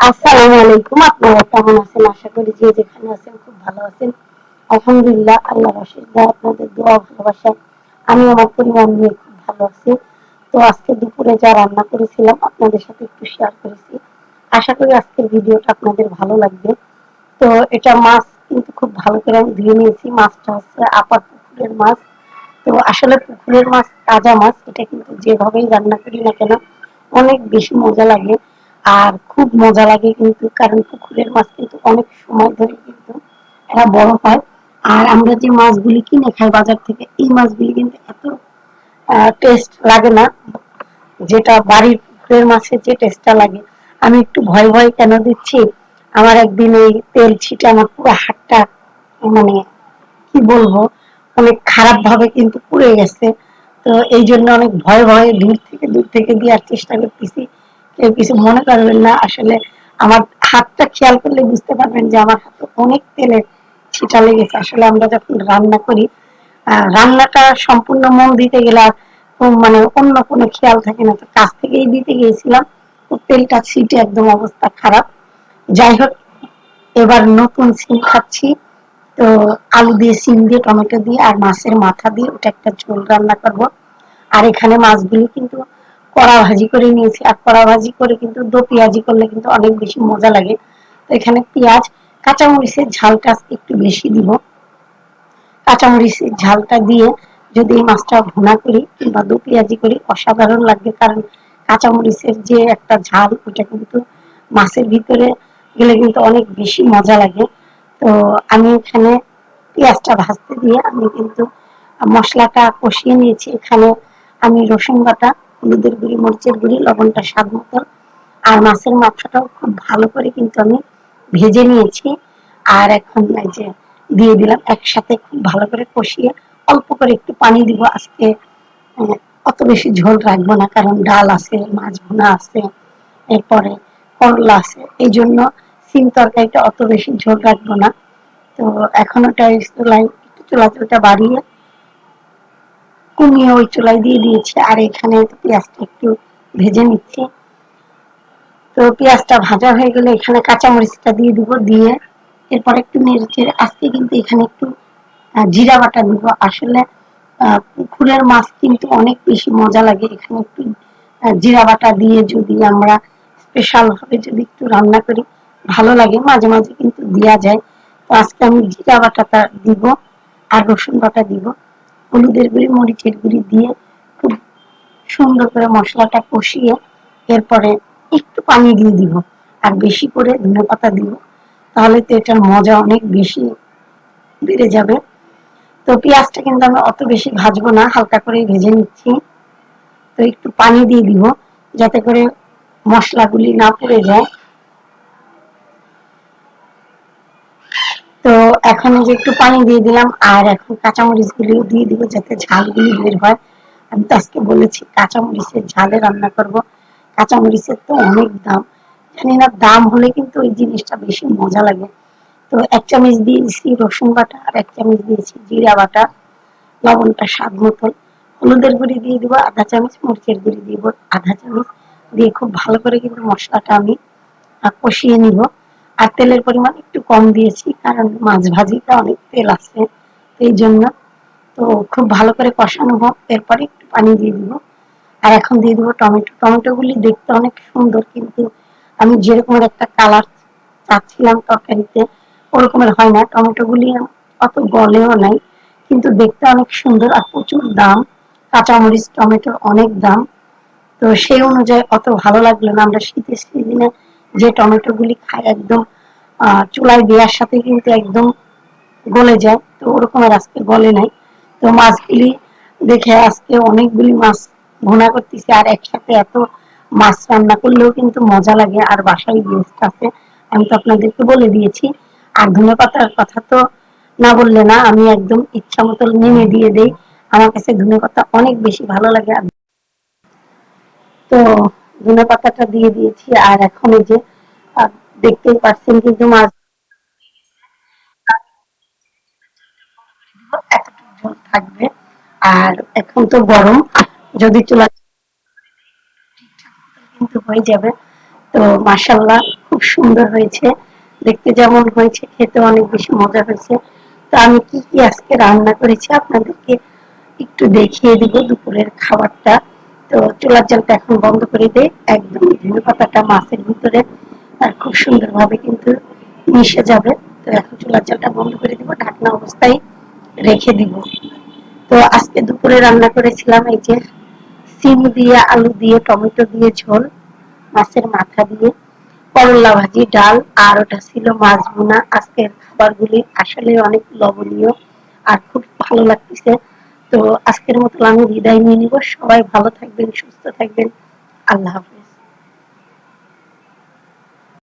আসসালামু আলাইকুম, আপনারা কেমন আছেন? আশা করি যে যেখানে আছেন খুব ভালো আছেন। আলহামদুলিল্লাহ আপনাদের দোয়া ভালোবাসা, আমি আমার পরিবার নিয়ে খুব ভালো আছি। তো আজকে দুপুরে যা রান্না করেছিলাম, আপনাদের সাথে একটু শেয়ার করেছি। আশা করি আজকের ভিডিওটা আপনাদের ভালো লাগবে। তো এটা মাছ কিন্তু খুব ভালো করে আমি ধুয়ে নিয়েছি। মাছটা হচ্ছে আপার পুকুরের মাছ। তো আসলে পুকুরের মাছ তাজা মাছ, এটা কিন্তু যেভাবেই রান্না করি না কেন, অনেক বেশি মজা লাগে। আর খুব মজা লাগে কিন্তু, কারণ পুকুরের মাছ কিন্তু অনেক সময় ধরে কিন্তু এরা বড় হয়। আর আমরা যে মাছগুলি কিনে খাই বাজার থেকে, এই মাছগুলি কিন্তু এত টেস্ট লাগে না, যেটা বাড়ির পুকুরের মাছের যে টেস্টটা লাগে। আমি একটু ভয় ভয় কেন দিচ্ছি? আমার একদিন এই তেল ছিটে আমার পুরো হাতটা মানে কি বলব, অনেক খারাপ ভাবে কিন্তু পুড়ে গেছে। তো এই জন্য অনেক ভয় ভয়ে দূর থেকে দূর থেকে দেওয়ার চেষ্টা করতেছি। কেউ কিছু মনে করবেন না। আসলে আমার হাতটা খেয়াল করলে বুঝতে পারবেন যে আমার হাতে অনেক তেলের ছিটা লেগেছে। আসলে আমরা যখন রান্না করি রান্নাটা সম্পূর্ণ মন দিতে গেলে মানে অন্য কোনো খেয়াল থাকে না। তো কাছ থেকেই দিতে গিয়েছিলাম। তেলটা ছিটে একদম অবস্থা খারাপ। যাই হোক, এবার নতুন সিম খাচ্ছি। তো আলু দিয়ে সিম দিয়ে, টমেটো দিয়ে আর মাছের মাথা দিয়ে ওটা একটা ঝোল রান্না করব। আর এখানে মাছগুলি কিন্তু কড়া ভাজি করে নিয়েছি। আর কড়া ভাজি করে কিন্তু দো পেঁয়াজি করলে কিন্তু অনেক বেশি মজা লাগে। তো এখানে পেঁয়াজ, কাঁচামরিচের ঝালটা একটু বেশি দিব। কাঁচামরিচের ঝালটা দিয়ে যদি এই মাছটা ভুনা করি কিংবা দো পেঁয়াজি করি, অসাধারণ লাগবে। কারণ কাঁচামরিচের যে একটা ঝাল, ওটা কিন্তু মাছের ভিতরে গেলে কিন্তু অনেক বেশি মজা লাগে। তো আমি এখানে পেঁয়াজটা ভাজতে দিয়ে আমি কিন্তু মশলাটা কষিয়ে নিয়েছি। এখানে আমি রসুন বাটা হলুদের গুঁড়ি, মরিচের গুঁড়ি, লবণটা স্বাদ মতো। আর মাছের মাথাটাও খুব ভালো করে কিন্তু আমি ভেজে নিয়েছি। আর এখন এই যে দিয়ে দিলাম একসাথে খুব ভালো করে কষিয়ে অল্প করে একটু পানি দিব। আজকে অত বেশি ঝোল রাখব না, কারণ ডাল আছে, মাছ ভুনা আছে, এরপরে করলা আছে। এই জন্য সিম তরকারিটা অত বেশি ঝোল রাখব না। তো এখন ওটা চুলাই একটু চুলা চুলটা বাড়িয়ে কমিয়ে ওই চুলায় দিয়ে দিয়েছি। আর এখানে পেঁয়াজটা একটু ভেজে নিচ্ছি। তো পেঁয়াজটা ভাজা হয়ে গেলে এখানে কাঁচামরিচটা দিয়ে দিব, দিয়ে এরপর একটু নেড়ে আজকে কিন্তু এখানে একটু জিরা বাটা দিব। আসলে পুকুরের মাছ কিন্তু অনেক বেশি মজা লাগে। এখানে একটু জিরা বাটা দিয়ে যদি আমরা স্পেশাল ভাবে যদি একটু রান্না করি, ভালো লাগে। মাঝে মাঝে কিন্তু দেওয়া যায়। তো আজকে আমি জিরা বাটাটা দিব আর রসুন বাটা দিব। হলুদের গুঁড়ি, মরিচের গুঁড়ি দিয়ে খুব সুন্দর করে মশলাটা কষিয়ে এরপরে একটু পানি দিয়ে দিব। আর বেশি করে ধনে পাতা দিব। তাহলে তো এটার মজা অনেক বেশি বেড়ে যাবে। তো পেঁয়াজটা কিন্তু আমি অত বেশি ভাজবো না, হালকা করে ভেজে নিচ্ছি। তো একটু পানি দিয়ে দিব, যাতে করে মশলাগুলি না পড়ে যায়। তো এখন যে একটু পানি দিয়ে দিলাম, আর এখন কাঁচামরিচ গুলি দিয়ে দিব যাতে ঝাল ঝালগুলি বের হয়। আমি তো আজকে বলেছি কাঁচামরিচের ঝালে রান্না করব। কাঁচামরিচের তো অনেক দাম। জানি না, দাম হলে কিন্তু ওই জিনিসটা বেশি মজা লাগে। তো এক চামচ দিয়েছি রসুন বাটা, আর এক চামচ দিয়েছি জিরা বাটা। লবণটা স্বাদ মতন হলুদের গুঁড়ি দিয়ে দিব, আধা চামচ, মরিচের গুঁড়ি দিব, আধা চামচ। দিয়ে খুব ভালো করে কিন্তু মশলাটা আমি কষিয়ে নিব। আর তেলের পরিমাণ একটু কম দিয়েছি, কারণ মাছ ভাজিটা অনেক তেল আছে এই জন্য। তো খুব ভালো করে কষানো হোক, এরপরে একটু পানি দিয়ে দিব। আর এখন দিয়ে দিব টমেটো। টমেটোগুলি দেখতে অনেক সুন্দর, কিন্তু আমি যেরকমের একটা কালার চাচ্ছিলাম তরকারিতে ওরকমের হয় না। টমেটোগুলি অত গলেও নাই, কিন্তু দেখতে অনেক সুন্দর আর প্রচুর দাম। কাঁচামরিচ, টমেটোর অনেক দাম। তো সেই অনুযায়ী অত ভালো লাগল না। আমরা শীতের সিজনে যে টমেটো গুলি খায় একদম চুলায় দেওয়ার সাথে কিন্তু একদম গলে যায়। তো ওরকম আর আজকে গলে নাই। তো মাছগুলি দেখে আজকে অনেকগুলি মাছ ভুনা করতেছি আর একসাথে এত মাছ রান্না করলেও কিন্তু মজা লাগে। আর বাসায় গেস্ট আছে, আমি তো আপনাদেরকে বলে দিয়েছি। আর ধনে পাতার কথা তো না বললে না, আমি একদম ইচ্ছা মতো নেমে দিয়ে দেই। আমার কাছে ধনে পাতা অনেক বেশি ভালো লাগে। তো ধনে পাতাটা দিয়ে দিয়েছি, আর এখন যে দেখতেই পাচ্ছেন কিন্তু মাছ থাকবে। আর এখন তো গরম, যদি চুলা কিন্তু হয়ে যাবে, তো খুব সুন্দর হয়েছে। দেখতে যেমন হয়েছে খেতে অনেক বেশি মজা হয়েছে। তো আমি কি কি আজকে রান্না করেছি আপনাদেরকে একটু দেখিয়ে দিব দুপুরের খাবারটা। তো চুলার জালটা এখন বন্ধ করে দেই একদম ধনে পাতাটা মাছের ভিতরে, আর খুব সুন্দরভাবে কিন্তু মিশে যাবে। তো এখন চুলার জালটা বন্ধ করে দিব, ঢাকনা অবস্থায় রেখে দিব। তো আজকে দুপুরে রান্না করেছিলাম এই যে সিম দিয়ে, আলু দিয়ে, টমেটো দিয়ে, ঝোল, মাছের মাথা দিয়ে, করলা ভাজি, ডাল, আর ওটা ছিল মাছ ভুনা। আজকের খাবারগুলি আসলে অনেক লবণীয় আর খুব ভালো লাগতেছে। তো আজকের মতো আমি বিদায় নিয়ে নিব। সবাই ভালো থাকবেন সুস্থ থাকবেন। আল্লাহ হাফেজ।